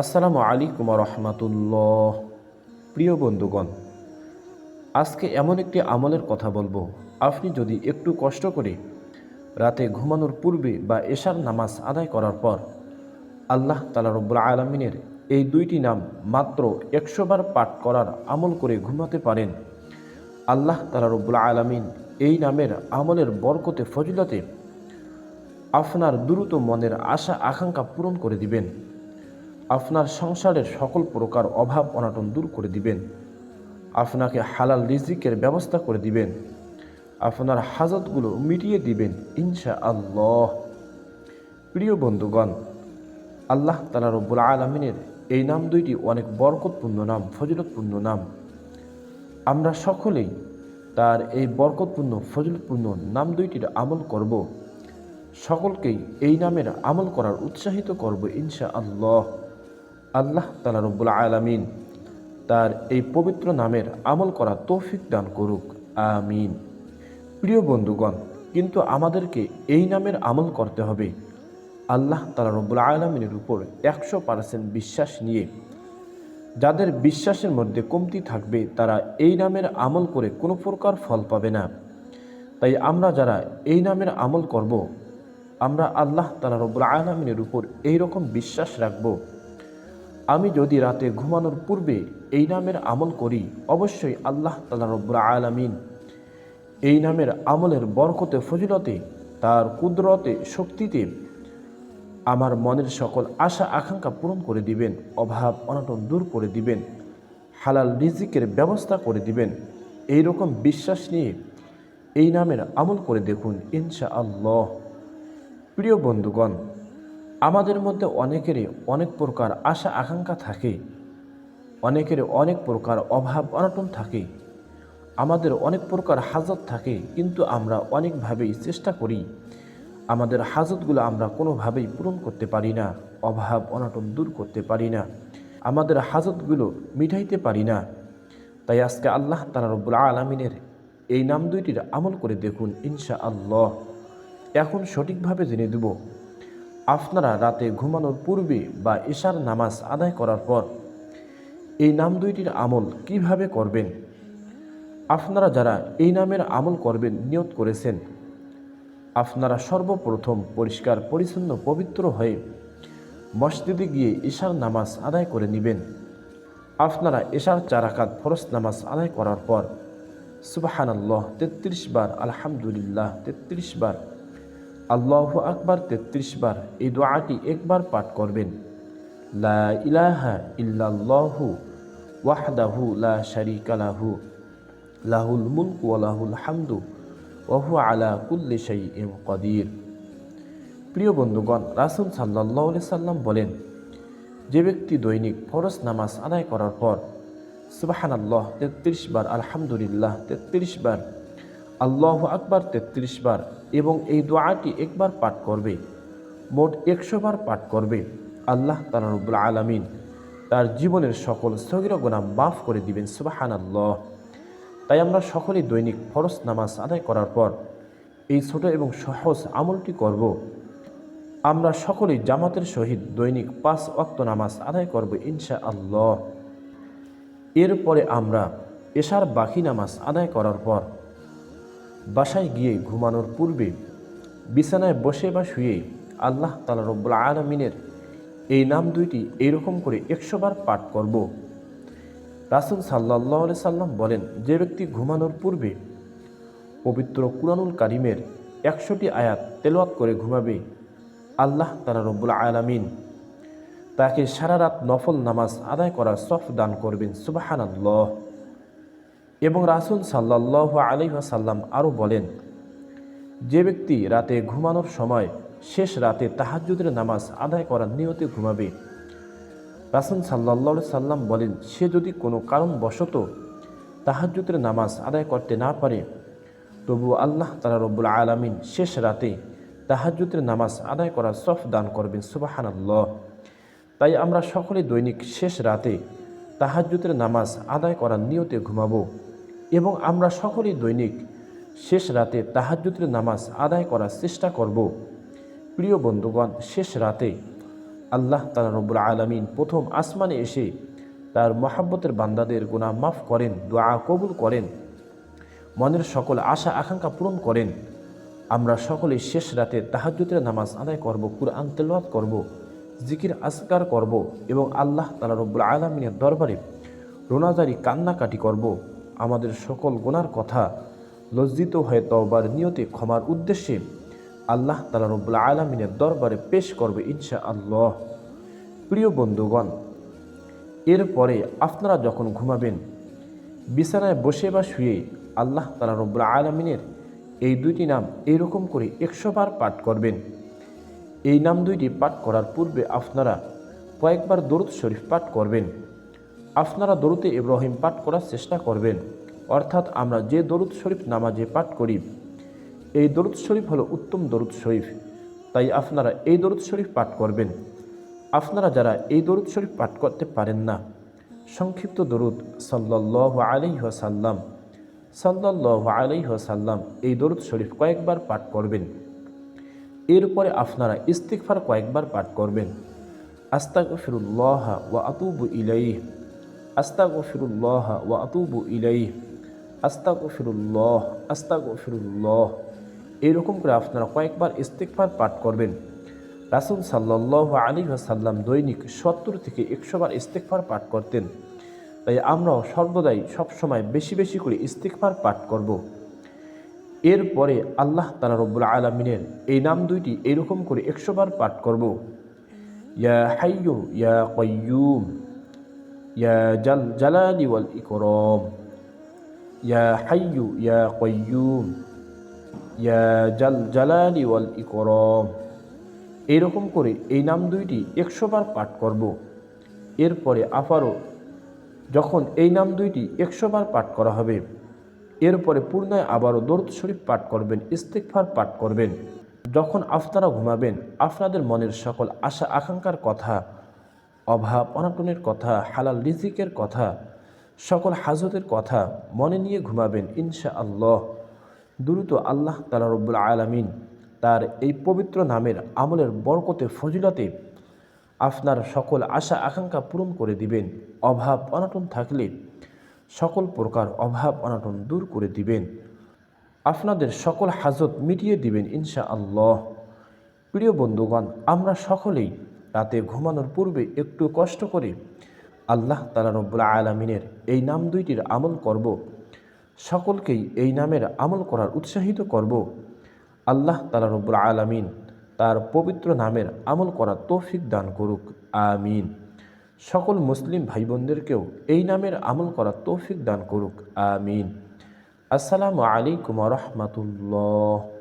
আসসালামু আলাইকুম রহমাতুল্লাহ প্রিয় বন্ধুগণ, আজকে এমন একটি আমলের কথা বলব। আপনি যদি একটু কষ্ট করে রাতে ঘুমানোর পূর্বে বা এশার নামাজ আদায় করার পর আল্লাহ তালা রব্বুল আলমিনের এই দুইটি নাম মাত্র একশোবার পাঠ করার আমল করে ঘুমাতে পারেন, আল্লাহ তালা রব্বুল আলমিন এই নামের আমলের বরকতে, ফজিলতে আপনার দ্রুত মনের আশা, আকাঙ্ক্ষা পূরণ করে দিবেন। আপনার সংসারের সকল প্রকার অভাব অনাটন দূর করে দিবেন। আপনাকে হালাল রিজিকের ব্যবস্থা করে দিবেন। আপনার হাজতগুলো মিটিয়ে দিবেন ইনশা আল্লাহ প্রিয় বন্ধুগণ, আল্লাহ তালা রব্বুল আলমিনের এই নাম দুইটি অনেক বরকতপূর্ণ নাম, ফজিলতপূর্ণ নাম। আমরা সকলেই তার এই বরকতপূর্ণ, ফজিলতপূর্ণ নাম দুইটির আমল করব। সকলকেই এই নামের আমল করার উৎসাহিত করব ইনশা আল্লাহ আল্লাহ তালা রব্বুল আলামিন তার এই পবিত্র নামের আমল করা তৌফিক দান করুক। আমিন। প্রিয় বন্ধুগণ, কিন্তু আমাদেরকে এই নামের আমল করতে হবে। আল্লাহ তালা রব্বুল আলমিনের উপর একশো পার্সেন্ট বিশ্বাস নিয়ে। যাদের বিশ্বাসের মধ্যে কমতি থাকবে, তারা এই নামের আমল করে কোনো প্রকার ফল পাবে না। তাই আমরা যারা এই নামের আমল করব, আমরা আল্লাহ তালা রব্বুল আলমিনের উপর এই রকম বিশ্বাস রাখব। আমি যদি রাতে ঘুমানোর পূর্বে এই নামের আমল করি, অবশ্যই আল্লাহ তালা রব্বুল আলমিন এই নামের আমলের বরকতে, ফজিলতে, তার কুদরতে, শক্তিতে আমার মনের সকল আশা, আকাঙ্ক্ষা পূরণ করে দিবেন, অভাব, অনটন দূর করে দিবেন, হালাল রিজিকের ব্যবস্থা করে দিবেন। এই রকম বিশ্বাস নিয়ে এই নামের আমল করে দেখুন ইনশা আল্লাহ প্রিয় বন্ধুগণ আমাদের মধ্যে অনেকেরই অনেক প্রকার আশা, আকাঙ্ক্ষা থাকে। অনেকের অনেক প্রকার অভাব, অনটন থাকে। আমাদের অনেক প্রকার হাজত থাকে, কিন্তু আমরা অনেকভাবেই চেষ্টা করি। আমাদের হাজতগুলো আমরা কোনোভাবেই পূরণ করতে পারি না, অভাব, অনটন দূর করতে পারি না। আমাদের হাজতগুলো মিটাইতে পারি না। তাই আজকে আল্লাহ তালা রব্বুল আলমিনের এই নাম দুইটির আমল করে দেখুন ইনশা আল্লাহ এখন সঠিকভাবে জেনে দেব আপনারা রাতে ঘুমানোর পূর্বে বা এশার নামাজ আদায় করার পর এই নাম দুইটির আমল কীভাবে করবেন? আপনারা যারা এই নামের আমল করবেন নিয়ত করেছেন, আপনারা সর্বপ্রথম পরিষ্কার, পরিচ্ছন্ন, পবিত্র হয়ে মসজিদে গিয়ে ঈশার নামাজ আদায় করে নেবেন। আপনারা এশার চারাকাত ফরস নামাজ আদায় করার পর সুবাহান আল্লাহ তেত্রিশ বার আলহামদুলিল্লাহ, তেত্রিশ বার আল্লাহ আকবার তেত্রিশ বার এই দোয়াটি একবার পাঠ করবেন। লা ইলাহা লা লাহু, লাহুল লাহুল হামদু আলা কদির। প্রিয় বন্ধুগণ, রাসুল সাল্লাহ সাল্লাম বলেন, যে ব্যক্তি দৈনিক ফরজ নামাজ আদায় করার পর সুবাহান আল্লাহ তেত্রিশ বার আলহামদুলিল্লাহ, তেত্রিশ বার আল্লাহ আকবার তেত্রিশ বার এবং এই দোয়াটি একবার পাঠ করবে। মোট একশো বার পাঠ করবে। আল্লাহ তালা রব্বুল আলমিন তার জীবনের সকল স্থগির গোনা মাফ করে দিবেন সুবাহান আল্লাহ তাই আমরা সকলেই দৈনিক ফরজ নামাজ আদায় করার পর এই ছোট এবং সহজ আমলটি করব। আমরা সকলেই জামাতের সহিত দৈনিক পাঁচ অক্ত নামাজ আদায় করব ইনশা আল্লাহ এরপরে আমরা এশার বাকি নামাজ আদায় করার পর বাসায় গিয়ে ঘুমানোর পূর্বে বিছানায় বসে বা শুয়ে আল্লাহ তালা রব্বুল আলমিনের এই নাম দুইটি এইরকম করে একশো বার পাঠ করব। রাসুল সাল্লাহ সাল্লাম বলেন, যে ব্যক্তি ঘুমানোর পূর্বে পবিত্র কুরানুল কারিমের একশোটি আয়াত তেলোয়াত করে ঘুমাবে, আল্লাহ তালা রব্বুল আলামিন তাকে সারা রাত নফল নামাজ আদায় করার সফ দান করবেন সুবাহান আল্লাহ এবং রাসুল সাল্লাহ আলিহাসাল্লাম আরও বলেন, যে ব্যক্তি রাতে ঘুমানোর সময় শেষ রাতে তাহাজুদের নামাজ আদায় করার নিয়তে ঘুমাবে, রাসুল সাল্লাহ সাল্লাম বলেন, সে যদি কোনো কারণবশত তাহাজুদের নামাজ আদায় করতে না পারে, তবু আল্লাহ তালা রব্বুল আলমিন শেষ রাতে তাহাজুদের নামাজ আদায় করার সফ দান করবেন সুবাহান আল্লাহ তাই আমরা সকলে দৈনিক শেষ রাতে তাহাজুদের নামাজ আদায় করার নিয়তে ঘুমাবো। এবং আমরা সকলেই দৈনিক শেষ রাতে তাহাজুদের নামাজ আদায় করার চেষ্টা করব। প্রিয় বন্ধুগণ, শেষ রাতে আল্লাহ তালা রব্বুল আলমিন প্রথম আসমানে এসে তার মহাব্বতের বান্দাদের গুনাহ মাফ করেন, দোয়া কবুল করেন, মনের সকল আশা, আকাঙ্ক্ষা পূরণ করেন। আমরা সকলে শেষ রাতে তাহাজ্জুদের নামাজ আদায় করব, কুরআন তেলাওয়াত করব, জিকির আসকার করব এবং আল্লাহ তালা রব্বুল আলমিনের দরবারে রোনাজারি কান্নাকাটি করব। আমাদের সকল গুনার কথা লজ্জিত হয়ে তওবার নিয়তে ক্ষমার উদ্দেশ্যে আল্লাহ তালা রব্বুল আলমিনের দরবারে পেশ করবে ইনশা আল্লাহ প্রিয় বন্ধুগণ, এরপরে আপনারা যখন ঘুমাবেন, বিছানায় বসে বা শুয়ে আল্লাহ তালা রব্বুল আলমিনের এই দুইটি নাম এইরকম করে একশো বার পাঠ করবেন। এই নাম দুইটি পাঠ করার পূর্বে আপনারা কয়েকবার দরুদ শরীফ পাঠ করবেন। আপনারা দরুদে ইব্রাহিম পাঠ করার চেষ্টা করবেন। অর্থাৎ আমরা যে দরুদ শরীফ নামাজে পাঠ করি, এই দরুদ শরীফ হলো উত্তম দরুদ শরীফ। তাই আপনারা এই দরুদ শরীফ পাঠ করবেন। আপনারা যারা এই দরুদ শরীফ পাঠ করতে পারেন না, সংক্ষিপ্ত দরুদ সাল্লাহ আলাইহাসাল্লাম সাল্লাহ আলাইহাসাল্লাম এই দরুদ শরীফ কয়েকবার পাঠ করবেন। এরপরে আপনারা ইস্তিকফার কয়েকবার পাঠ করবেন। আস্তাক ফিরুল্লাহ ওয়া আতুবু ইলাইহ। আস্তাক ফিরুল্লাহ ওয়া আতুবু ইলাইহ। আস্তাক ফিরুল্লাহ আস্তাক ফিরুল্লাহ এইরকম করে আপনারা কয়েকবার ইস্তিকফার পাঠ করবেন। রাসুল সাল্লাহ আলী সাল্লাম দৈনিক সত্তর থেকে একশো বার ইস্তেকফার পাঠ করতেন। তাই আমরাও সর্বদাই সবসময় বেশি বেশি করে ইস্তেকফার পাঠ করব। এরপরে আল্লাহ তালা রব্বুল আলমিনের এই নাম দুইটি এরকম করে একশো বার পাঠ করব। ইয়া হাইয়ু, ইয়া কয়ুম ইয়া জাল জালালি ওয়াল ইকরম ইয়া হাইয়ু ইয়া কয়ুম ইয়া জাল জালালি ওয়াল ইকরম এইরকম করে এই নাম দুইটি একশো বার পাঠ করব। এরপরে আবারও যখন এই নাম দুইটি একশো বার পাঠ করা হবে, এরপরে পূর্ণায় আবারও দরুদ শরীফ পাঠ করবেন ইস্তেকফার পাঠ করবেন। যখন আপনারা ঘুমাবেন, আপনাদের মনের সকল আশা আকাঙ্ক্ষার কথা অভাব, অনাটনের কথা, হালাল রিজিকের কথা, সকল হাজতের কথা মনে নিয়ে ঘুমাবেন ইনশা আল্লাহ দ্রুত আল্লাহ তালা রব্বুল আলমিন তার এই পবিত্র নামের আমলের বরকতে, ফজিলতে আপনার সকল আশা, আকাঙ্ক্ষা পূরণ করে দিবেন। অভাব, অনাটন থাকলে সকল প্রকার অভাব, অনাটন দূর করে দিবেন। আপনাদের সকল হাজত মিটিয়ে দিবেন ইনশা আল্লাহ প্রিয় বন্ধুগণ, আমরা সকলেই রাতে ঘুমানোর পূর্বে একটু কষ্ট করে আল্লাহ তালা রব্বুল আলমিনের এই নাম দুইটির আমল করব। সকলকেই এই নামের আমল করার উৎসাহিত করব। আল্লাহ তালা রব্বুল আলমিন তার পবিত্র নামের আমল করার তৌফিক দান করুক। আমিন। সকল মুসলিম ভাই বোনদেরকেও এই নামের আমল করার তৌফিক দান করুক। আমিন। আসসালামু আলাইকুম রহমতুল্লাহ।